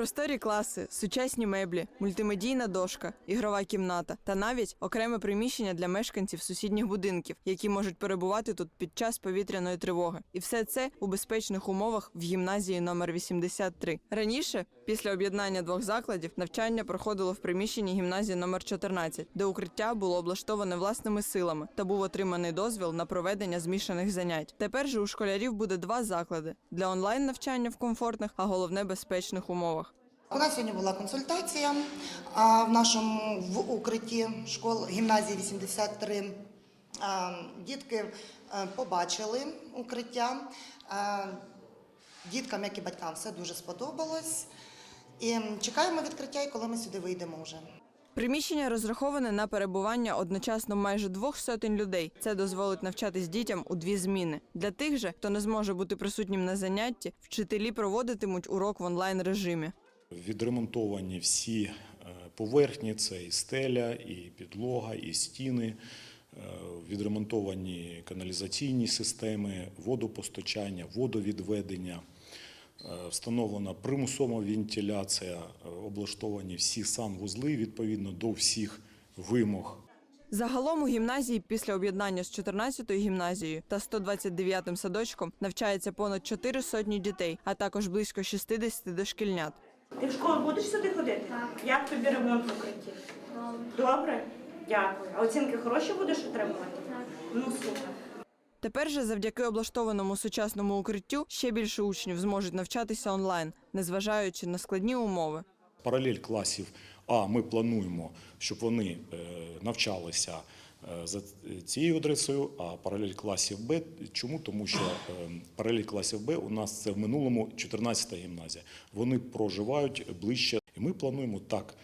Просторі класи, сучасні меблі, мультимедійна дошка, ігрова кімната та навіть окреме приміщення для мешканців сусідніх будинків, які можуть перебувати тут під час повітряної тривоги. І все це у безпечних умовах в гімназії номер 83. Раніше, після об'єднання двох закладів, навчання проходило в приміщенні гімназії номер 14, де укриття було облаштоване власними силами та був отриманий дозвіл на проведення змішаних занять. Тепер же у школярів буде два заклади для онлайн навчання в комфортних, а головне безпечних умовах. У нас сьогодні була консультація в нашому в укритті школ гімназії 83. Дітки е, побачили укриття. Діткам, як і батькам, все дуже сподобалось. І чекаємо відкриття, і коли ми сюди вийдемо вже. Приміщення розраховане на перебування одночасно майже двох сотень людей. Це дозволить навчатись дітям у дві зміни. Для тих же, хто не зможе бути присутнім на занятті, вчителі проводитимуть урок в онлайн режимі. Відремонтовані всі е, поверхні, це і стеля, і підлога, і стіни. Е, Відремонтовані каналізаційні системи, водопостачання, водовідведення. Е, Встановлена примусова вентиляція, облаштовані всі санвузли відповідно до всіх вимог Загалом у гімназії після об'єднання з 14-ю гімназією та 129-м садочком навчається понад 4 сотні дітей, а також близько 60 дошкільнят. Ти в школу будеш сюди ходити? Так. Як тобі ремонт в укритті? Добре. Дякую. А оцінки хороші будеш отримувати? Так. Ну супер. Тепер же завдяки облаштованому сучасному укриттю ще більше учнів зможуть навчатися онлайн, незважаючи на складні умови. Паралель класів А ми плануємо, щоб вони е, навчалися е, за цією адресою, а паралель класів Б. Чому? Тому що е, паралель класів Б у нас це в минулому 14-та гімназія. Вони проживають ближче. І ми плануємо так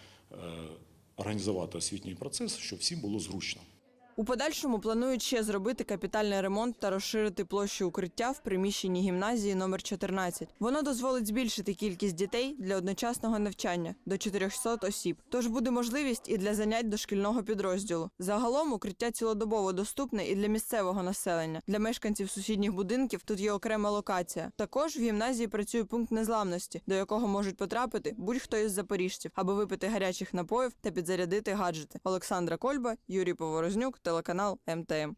організувати освітній процес, щоб всім було зручно. У подальшому планують ще зробити капітальний ремонт та розширити площу укриття в приміщенні гімназії номер 14. Воно дозволить збільшити кількість дітей для одночасного навчання до 400 осіб. Тож буде можливість і для занять дошкільного підрозділу. Загалом укриття цілодобово доступне і для місцевого населення. Для мешканців сусідніх будинків тут є окрема локація. Також в гімназії працює пункт незламності, до якого можуть потрапити будь-хто із запоріжців, аби випити гарячих напоїв та підзарядити гаджети. Олександра Кольба, Юрій Поворознюк, телеканал МТМ.